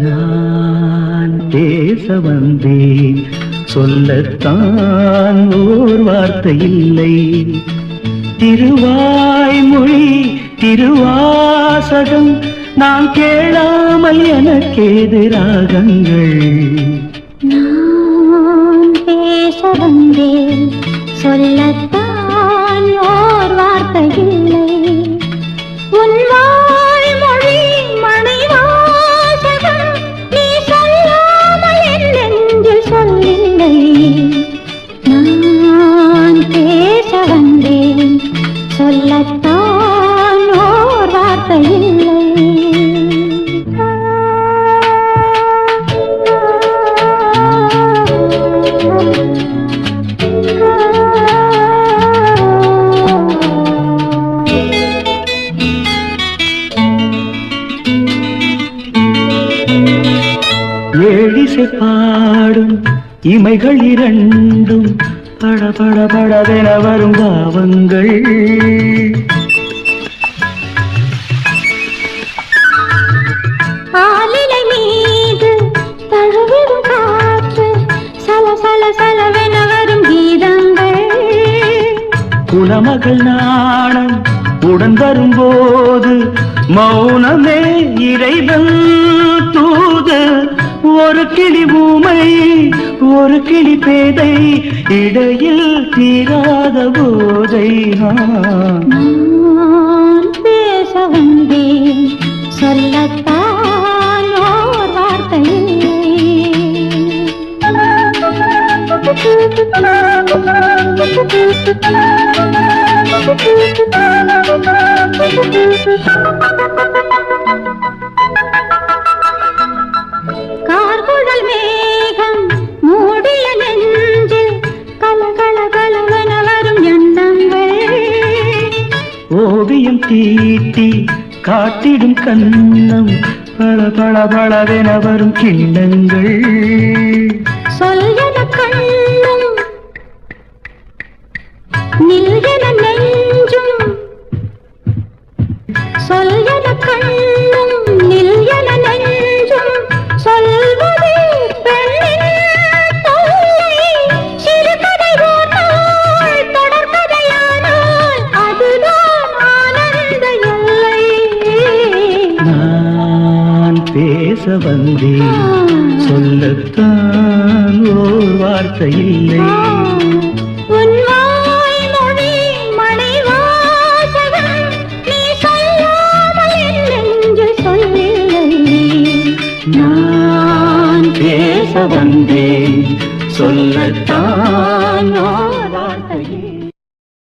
நான் பேச வந்தேன் சொல்லத்தான் ஓர் வார்த்தை இல்லை. திருவாய்மொழி திருவாசகம் நான் கேளாமல் எனக்கேது ராகங்கள் நான் பேச வந்தேன் சொல்ல சொல்லத்தான் ஓர் வார்த்தை ஏழிசை பாடும் இமைகள் இரண்டும் பட பட படவென வரும் பாவங்கள். ஆலிலை மீது தழுவிடும் காற்று சல சல சலவென வரும் கீதங்கள். குலமகள் நாணம் உடன் வரும்போது மௌனமே இறைவன் தூது. ஒரு கிளி ஊமை ஒரு கிளி பேதை இடையில் தீராத போதை. பேச வந்தேன் சொல்லத்தான் ஓர் வார்த்தை கார்குழல் ஓவியம் தீட்டி காட்டிடும் கண்ணம். பல பல பலவென வரும் கிண்ணங்கள். சொல்யன கண்ணும் நில்யன நெஞ்சும். சொல்ல பேச வந்தேன். சொல்லத்தான் ஓர் வார்த்தை இல்லை. நான் பேச வந்தேன். சொல்லத்தான் ஓர்